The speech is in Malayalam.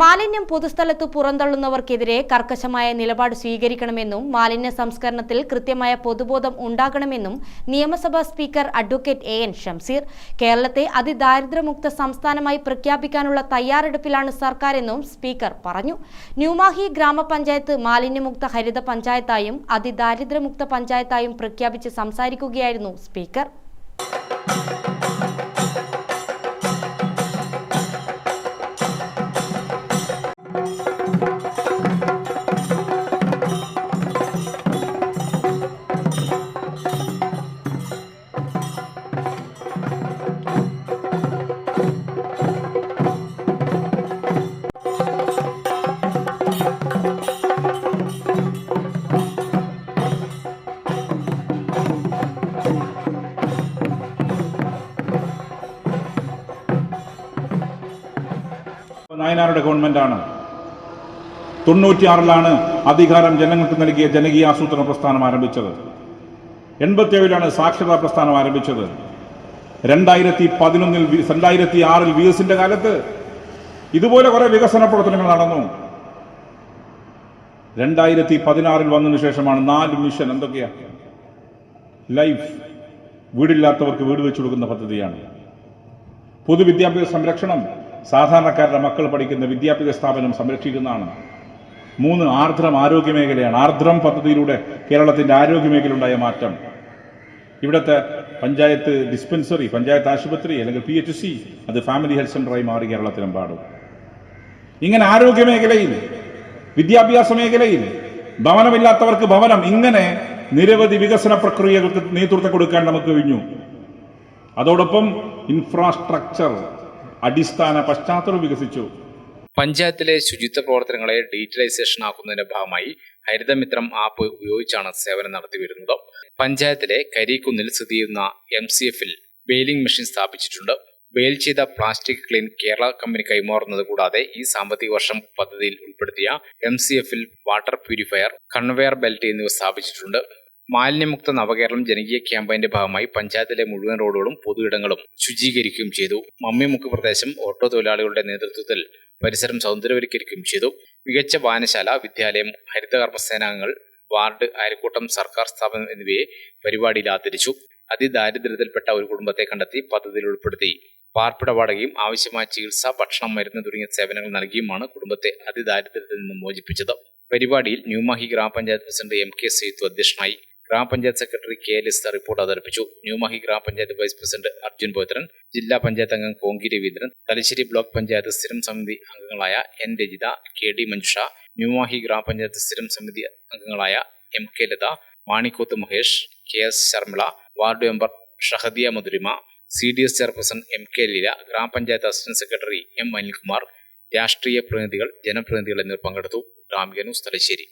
മാലിന്യം പൊതുസ്ഥലത്ത് പുറന്തള്ളുന്നവർക്കെതിരെ കർക്കശമായ നിലപാട് സ്വീകരിക്കണമെന്നും മാലിന്യ സംസ്കരണത്തിൽ കൃത്യമായ പൊതുബോധം ഉണ്ടാകണമെന്നും നിയമസഭാ speaker advocate A N Shamseer കേരളത്തെ അതിദാരിദ്ര്യമുക്ത സംസ്ഥാനമായി പ്രഖ്യാപിക്കാനുള്ള തയ്യാറെടുപ്പിലാണ് സർക്കാരെന്നും സ്പീക്കർ പറഞ്ഞു. ന്യൂമാഹി ഗ്രാമപഞ്ചായത്ത് മാലിന്യമുക്ത ഹരിത പഞ്ചായത്തായും അതിദാരിദ്ര്യമുക്ത പഞ്ചായത്തായും പ്രഖ്യാപിച്ച് സംസാരിക്കുകയായിരുന്നു സ്പീക്കർ. നായനാരുടെ ഗവൺമെന്റാണ്. തൊണ്ണൂറ്റിയാറിലാണ് അധികാരം ജനങ്ങൾക്ക് നൽകിയ ജനകീയ ആസൂത്രണ പ്രസ്ഥാനം ആരംഭിച്ചത്. എൺപത്തിയേഴിലാണ് സാക്ഷരതാ പ്രസ്ഥാനം ആരംഭിച്ചത്. രണ്ടായിരത്തി പതിനൊന്നിൽ രണ്ടായിരത്തി ആറിൽ വി എസിന്റെ കാലത്ത് ഇതുപോലെ കുറെ വികസന പ്രവർത്തനങ്ങൾ നടന്നു. രണ്ടായിരത്തി പതിനാറിൽ വന്നതിന് ശേഷമാണ് നാല് മിഷൻ എന്തൊക്കെയാ? ലൈഫ് വീടില്ലാത്തവർക്ക് വീട് വെച്ചു കൊടുക്കുന്ന പദ്ധതിയാണ്. പൊതുവിദ്യാഭ്യാസ സംരക്ഷണം സാധാരണക്കാരുടെ മക്കൾ പഠിക്കുന്ന വിദ്യാഭ്യാസ സ്ഥാപനം സംരക്ഷിക്കുന്നതാണ്. മൂന്ന് ആർദ്രം ആരോഗ്യ മേഖലയാണ്. ആർദ്രം പദ്ധതിയിലൂടെ കേരളത്തിന്റെ ആരോഗ്യ മേഖലയുണ്ടായ മാറ്റം. ഇവിടുത്തെ പഞ്ചായത്ത് ഡിസ്പെൻസറി പഞ്ചായത്ത് ആശുപത്രി അല്ലെങ്കിൽ പി എച്ച് സി അത് ഫാമിലി ഹെൽത്ത് സെന്ററായി മാറി കേരളത്തിലെമ്പാടും. ഇങ്ങനെ ആരോഗ്യ മേഖലയിൽ വിദ്യാഭ്യാസ മേഖലയിൽ ഭവനമില്ലാത്തവർക്ക് ഭവനം ഇങ്ങനെ നിരവധി വികസന പ്രക്രിയകൾക്ക് നേതൃത്വം കൊടുക്കാൻ നമുക്ക് കഴിഞ്ഞു. അതോടൊപ്പം ഇൻഫ്രാസ്ട്രക്ചർ അടിസ്ഥാന പശ്ചാത്തലം വികസിച്ചു. പഞ്ചായത്തിലെ ശുചിത്വ പ്രവർത്തനങ്ങളെ ഡിജിറ്റലൈസേഷൻ ആക്കുന്നതിന്റെ ഭാഗമായി ഹരിതമിത്രം ആപ്പ് ഉപയോഗിച്ചാണ് സേവനം നടത്തിവരുന്നത് പഞ്ചായത്തിലെ കരിക്കുന്നിൽ സ്ഥിതി ചെയ്യുന്ന എം സി എഫിൽ ബെയിലിംഗ് മെഷീൻ സ്ഥാപിച്ചിട്ടുണ്ട്. ബെയിൽ ചെയ്ത പ്ലാസ്റ്റിക് ക്ലീൻ കേരള കമ്പനി കൈമാറുന്നത് കൂടാതെ ഈ സാമ്പത്തിക വർഷം പദ്ധതിയിൽ ഉൾപ്പെടുത്തിയ എം സി എഫിൽ വാട്ടർ പ്യൂരിഫയർ കൺവെയർ ബെൽറ്റ് എന്നിവ സ്ഥാപിച്ചിട്ടുണ്ട്. മാലിന്യമുക്ത നവകേരളം ജനകീയ ക്യാമ്പയിന്റെ ഭാഗമായി പഞ്ചായത്തിലെ മുഴുവൻ റോഡുകളും പൊതുയിടങ്ങളും ശുചീകരിക്കുകയും ചെയ്തു. മമ്മിമുക്ക് പ്രദേശം ഓട്ടോ തൊഴിലാളികളുടെ നേതൃത്വത്തിൽ പരിസരം സൗന്ദര്യവൽക്കരിക്കുകയും ചെയ്തു. മികച്ച വായനശാല വിദ്യാലയം ഹരിതകർമ്മ സേനാംഗങ്ങൾ വാർഡ് അയൽക്കൂട്ടം സർക്കാർ സ്ഥാപനം എന്നിവയെ പരിപാടിയിൽ ആദരിച്ചു. അതിദാരിദ്ര്യത്തിൽപ്പെട്ട ഒരു കുടുംബത്തെ കണ്ടെത്തി പദ്ധതിയിൽ ഉൾപ്പെടുത്തി. പാർപ്പിട വാടകയും ആവശ്യമായ ചികിത്സ ഭക്ഷണം മരുന്ന് തുടങ്ങിയ സേവനങ്ങൾ നൽകിയുമാണ് കുടുംബത്തെ അതിദാരിദ്ര്യത്തിൽ നിന്ന് മോചിപ്പിച്ചത്. പരിപാടിയിൽ ന്യൂമാഹി ഗ്രാമപഞ്ചായത്ത് പ്രസിഡന്റ് എം കെ സീത്തു അധ്യക്ഷനായി ഗ്രാമപഞ്ചായത്ത് സെക്രട്ടറി കെ ലിസ്ത റിപ്പോർട്ട് അവതരിപ്പിച്ചു. ന്യൂമഹി ഗ്രാമപഞ്ചായത്ത് വൈസ് പ്രസിഡന്റ് അർജുൻ പോത്രൻ ജില്ലാ പഞ്ചായത്ത് അംഗം കോങ്കി രവീന്ദ്രൻ തലശ്ശേരി ബ്ലോക്ക് പഞ്ചായത്ത് സ്ഥിരം സമിതി അംഗങ്ങളായ N Rajitha K D Manjusha New Mahe ഗ്രാമപഞ്ചായത്ത് സ്ഥിരം സമിതി അംഗങ്ങളായ M K Latha Manikoth Mahesh K S Sharmila ward member Shahadiya Madhurima C D S chairperson M K Leela ഗ്രാമപഞ്ചായത്ത് അസിസ്റ്റന്റ് സെക്രട്ടറി എം അനിൽകുമാർ രാഷ്ട്രീയ പ്രതിനിധികൾ ജനപ്രതിനിധികൾ എന്നിവർ പങ്കെടുത്തു. ഗ്രാമിക ന്യൂസ് തലശ്ശേരി.